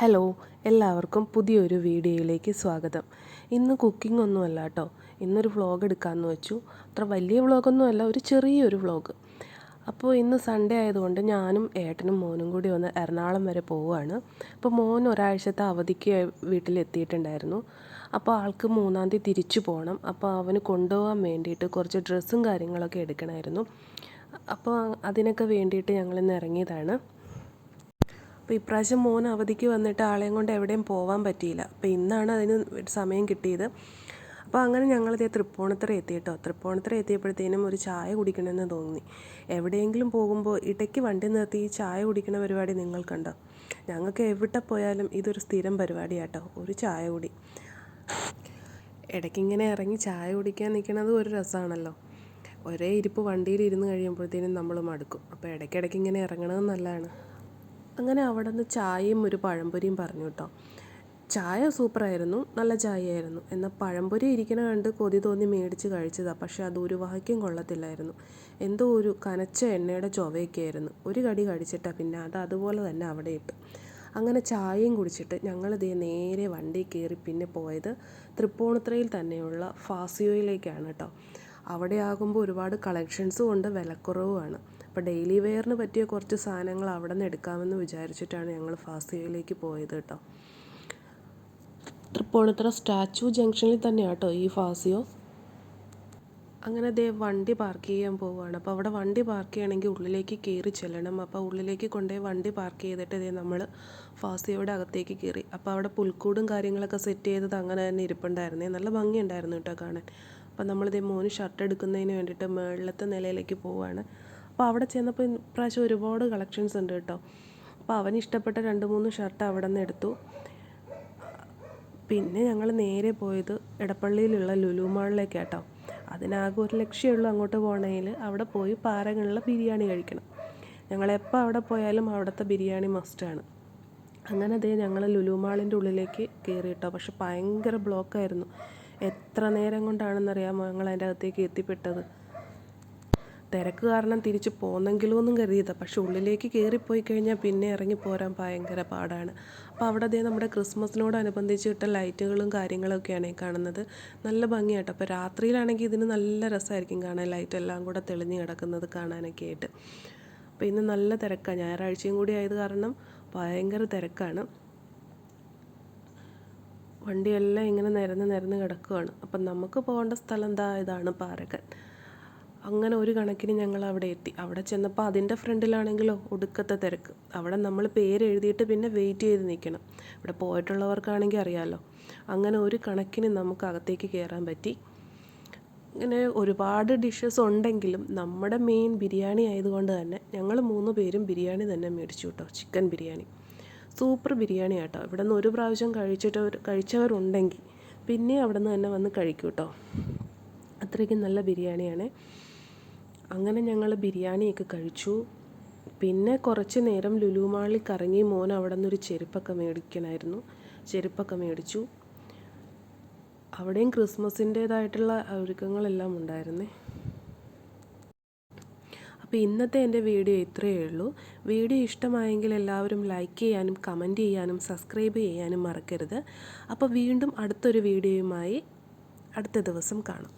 Hello എല്ലാവർക്കും പുതിയൊരു വീഡിയോയിലേക്ക് സ്വാഗതം. ഇന്ന് കുക്കിംഗ് ഒന്നുമല്ല കേട്ടോ. ഇന്നൊരു വ്ളോഗ് എടുക്കാമെന്ന് വെച്ചു. അത്ര വലിയ വ്ളോഗൊന്നും അല്ല ഒരു ചെറിയൊരു വ്ളോഗ് അപ്പോൾ ഇന്ന് സൺഡേ ആയതുകൊണ്ട് ഞാനും ഏട്ടനും മോനും കൂടി ഒന്ന് എറണാകുളം വരെ പോവുകയാണ്. അപ്പോൾ മോൻ ഒരാഴ്ചത്തെ അവധിക്ക് വീട്ടിലെത്തിയിട്ടുണ്ടായിരുന്നു. അപ്പോൾ ആൾക്ക് മൂന്നാം തീയതി തിരിച്ചു പോകണം അപ്പോൾ അവന് കൊണ്ടുപോകാൻ വേണ്ടിയിട്ട് കുറച്ച് ഡ്രസ്സും കാര്യങ്ങളൊക്കെ എടുക്കണമായിരുന്നു. അപ്പോൾ അതിനൊക്കെ വേണ്ടിയിട്ട് ഞങ്ങളിന്ന് ഇറങ്ങിയതാണ്. അപ്പോൾ ഇപ്രാവശ്യം മോൻ അവധിക്ക് വന്നിട്ട് ആളെയും കൊണ്ട് എവിടെയും പോകാൻ പറ്റിയില്ല. അപ്പോൾ ഇന്നാണ് അതിന് സമയം കിട്ടിയത്. അപ്പോൾ അങ്ങനെ ഞങ്ങളിതേ തൃപ്പൂണിത്തറ എത്തി കേട്ടോ തൃപ്പൂണിത്തറ എത്തിയപ്പോഴത്തേനും ഒരു ചായ കുടിക്കണമെന്ന് തോന്നി. എവിടെയെങ്കിലും പോകുമ്പോൾ ഇടയ്ക്ക് വണ്ടി നിർത്തി ഈ ചായ കുടിക്കുന്ന പരിപാടി നിങ്ങൾക്കുണ്ടോ ഞങ്ങൾക്ക് എവിടെ പോയാലും ഇതൊരു സ്ഥിരം പരിപാടിയാട്ടോ. ഒരു ചായ കുടി. ഇടയ്ക്കിങ്ങനെ ഇറങ്ങി ചായ കുടിക്കാൻ നിൽക്കുന്നത് ഒരു രസമാണല്ലോ. ഒരേ ഇരിപ്പ് വണ്ടിയിൽ ഇരുന്ന് കഴിയുമ്പോഴത്തേനും നമ്മൾ മടുക്കും. അപ്പോൾ ഇടയ്ക്കിടയ്ക്ക് ഇങ്ങനെ ഇറങ്ങണത് നല്ലതാണ്. അങ്ങനെ അവിടെ നിന്ന് ചായയും ഒരു പഴംപൊരിയും പറഞ്ഞു കേട്ടോ. ചായ സൂപ്പറായിരുന്നു നല്ല ചായയായിരുന്നു. എന്നാൽ പഴംപൊരി ഇരിക്കണ കണ്ട് കൊതി തോന്നി മേടിച്ച് കഴിച്ചതാണ് പക്ഷേ അത് ഒരു വാക്യം കൊള്ളത്തില്ലായിരുന്നു. എന്തോ ഒരു കനച്ച എണ്ണയുടെ ചൊവയൊക്കെ ആയിരുന്നു ഒരു കടി കഴിച്ചിട്ടാണ് പിന്നെ അത് അതുപോലെ തന്നെ അവിടെ ഇട്ടു. അങ്ങനെ ചായയും കുടിച്ചിട്ട് ഞങ്ങളിതേ നേരെ വണ്ടി കയറി പിന്നെ പോയത് തൃപ്പൂണിത്രയിൽ തന്നെയുള്ള ഫാസിയോയിലേക്കാണ് കേട്ടോ. അവിടെ ആകുമ്പോൾ ഒരുപാട് കളക്ഷൻസും ഉണ്ട് വിലക്കുറവുമാണ്. അപ്പോൾ ഡെയിലി വെയറിന് പറ്റിയ കുറച്ച് സാധനങ്ങൾ അവിടെ നിന്ന് എടുക്കാമെന്ന് വിചാരിച്ചിട്ടാണ് ഞങ്ങൾ ഫാസിയയിലേക്ക് പോയത് കേട്ടോ തൃപ്പൂണിത്തുറ സ്റ്റാച്ചു ജംഗ്ഷനിൽ തന്നെയാണ് കേട്ടോ ഈ ഫാസിയോ അങ്ങനെ ദേ വണ്ടി പാർക്ക് ചെയ്യാൻ പോവുകയാണ് അപ്പോൾ അവിടെ വണ്ടി പാർക്ക് ചെയ്യണമെങ്കിൽ ഉള്ളിലേക്ക് കയറി ചെല്ലണം. അപ്പോൾ ഉള്ളിലേക്ക് കൊണ്ടുപോയി വണ്ടി പാർക്ക് ചെയ്തിട്ട് ഇതേ നമ്മൾ ഫാസിയോയുടെ അകത്തേക്ക് കയറി അപ്പോൾ അവിടെ പുൽക്കൂടും കാര്യങ്ങളൊക്കെ സെറ്റ് ചെയ്തത് അങ്ങനെ തന്നെ ഇരിപ്പുണ്ടായിരുന്നേ. നല്ല ഭംഗിയുണ്ടായിരുന്നു കേട്ടോ കാണാൻ. അപ്പോൾ നമ്മളിതേ മോന് ഷർട്ട് എടുക്കുന്നതിന് വേണ്ടിയിട്ട് മുകളിലത്തെ നിലയിലേക്ക് പോവുകയാണ് അപ്പോൾ അവിടെ ചെന്നപ്പോൾ ഇപ്രാവശ്യം ഒരുപാട് കളക്ഷൻസ് ഉണ്ട് കേട്ടോ. അപ്പോൾ അവന് ഇഷ്ടപ്പെട്ട രണ്ട് മൂന്ന് ഷർട്ട് അവിടെ നിന്ന് എടുത്തു. പിന്നെ ഞങ്ങൾ നേരെ പോയത് എടപ്പള്ളിയിലുള്ള ലുലു മാളിലേക്ക് കേട്ടോ അതിനാകെ ഒരു ലക്ഷ്യമുള്ളൂ അങ്ങോട്ട് പോകണമെങ്കിൽ അവിടെ പോയി പാറകളിലുള്ള ബിരിയാണി കഴിക്കണം. ഞങ്ങളെപ്പോൾ അവിടെ പോയാലും അവിടുത്തെ ബിരിയാണി മസ്റ്റാണ് അങ്ങനെ അതേ ഞങ്ങൾ ലുലു മാളിന്റെ ഉള്ളിലേക്ക് കയറി കേട്ടോ. പക്ഷെ ഭയങ്കര ബ്ലോക്കായിരുന്നു എത്ര നേരം കൊണ്ടാണെന്നറിയാമോ ഞങ്ങൾ അതിന്റെ അകത്തേക്ക് എത്തിപ്പെട്ടത്? തിരക്ക് കാരണം തിരിച്ച് പോന്നെങ്കിലോ എന്നും കരുതിയതാണ് പക്ഷെ ഉള്ളിലേക്ക് കയറിപ്പോയി കഴിഞ്ഞാൽ പിന്നെ ഇറങ്ങി പോരാൻ ഭയങ്കര പാടാണ്. അപ്പോൾ അവിടെ അതേ നമ്മുടെ ക്രിസ്മസിനോടനുബന്ധിച്ചിട്ട ലൈറ്റുകളും കാര്യങ്ങളൊക്കെയാണ് കാണുന്നത്. നല്ല ഭംഗിയായിട്ട് അപ്പോൾ രാത്രിയിലാണെങ്കിൽ ഇതിന് നല്ല രസമായിരിക്കും കാണാൻ. ലൈറ്റ് എല്ലാം കൂടെ തെളിഞ്ഞ് കിടക്കുന്നത് കാണാനൊക്കെ ആയിട്ട്. അപ്പോൾ ഇന്ന് നല്ല തിരക്കാണ് ഞായറാഴ്ചയും കൂടി ആയത് കാരണം ഭയങ്കര തിരക്കാണ്. വണ്ടിയെല്ലാം ഇങ്ങനെ നിരന്ന് നിരന്ന് കിടക്കുകയാണ് അപ്പം നമുക്ക് പോകേണ്ട സ്ഥലം എന്താ ഇതാണ് പാറക്കൻ അങ്ങനെ ഒരു കണക്കിന് ഞങ്ങൾ അവിടെ എത്തി. അവിടെ ചെന്നപ്പോൾ അതിന്റെ ഫ്രണ്ടിലാണെങ്കിലോ ഒടുക്കത്തെ തിരക്ക്. അവിടെ നമ്മൾ പേര് എഴുതിയിട്ട് പിന്നെ വെയിറ്റ് ചെയ്ത് നിൽക്കണം. ഇവിടെ പോയിട്ടുള്ളവർക്കാണെങ്കിൽ അറിയാമല്ലോ അങ്ങനെ ഒരു കണക്കിന് നമുക്ക് അകത്തേക്ക് കയറാൻ പറ്റി. ഇങ്ങനെ ഒരുപാട് ഡിഷസ് ഉണ്ടെങ്കിലും നമ്മുടെ മെയിൻ ബിരിയാണി ആയതുകൊണ്ട് തന്നെ ഞങ്ങൾ മൂന്ന് പേരും ബിരിയാണി തന്നെ മേടിച്ചു കേട്ടോ. ചിക്കൻ ബിരിയാണി. സൂപ്പർ ബിരിയാണി ആട്ടോ. ഇവിടെ നിന്ന് ഒരു പ്രാവശ്യം കഴിച്ചിട്ട് കഴിച്ചവരുണ്ടെങ്കിൽ പിന്നെ അവിടെ നിന്ന് തന്നെ വന്ന് കഴിക്കൂട്ടോ കേട്ടോ. അത്രയ്ക്കും നല്ല ബിരിയാണിയാണ്. അങ്ങനെ ഞങ്ങൾ ബിരിയാണിയൊക്കെ കഴിച്ചു. പിന്നെ കുറച്ച് നേരം ലുലുമാളിൽ കറങ്ങി മോൻ അവിടെ നിന്നൊരു ചെരുപ്പൊക്കെ മേടിക്കണമായിരുന്നു ചെരുപ്പൊക്കെ മേടിച്ചു. അവിടെയും ക്രിസ്മസിന്റേതായിട്ടുള്ള ഒരുക്കങ്ങളെല്ലാം ഉണ്ടായിരുന്നേ. അപ്പോൾ ഇന്നത്തെ എന്റെ വീഡിയോ ഇത്രയേ ഉള്ളൂ. വീഡിയോ ഇഷ്ടമായെങ്കിൽ എല്ലാവരും ലൈക്ക് ചെയ്യാനും കമന്റ് ചെയ്യാനും സബ്സ്ക്രൈബ് ചെയ്യാനും മറക്കരുത്. അപ്പോൾ വീണ്ടും അടുത്തൊരു വീഡിയോയുമായി അടുത്ത ദിവസം കാണാം.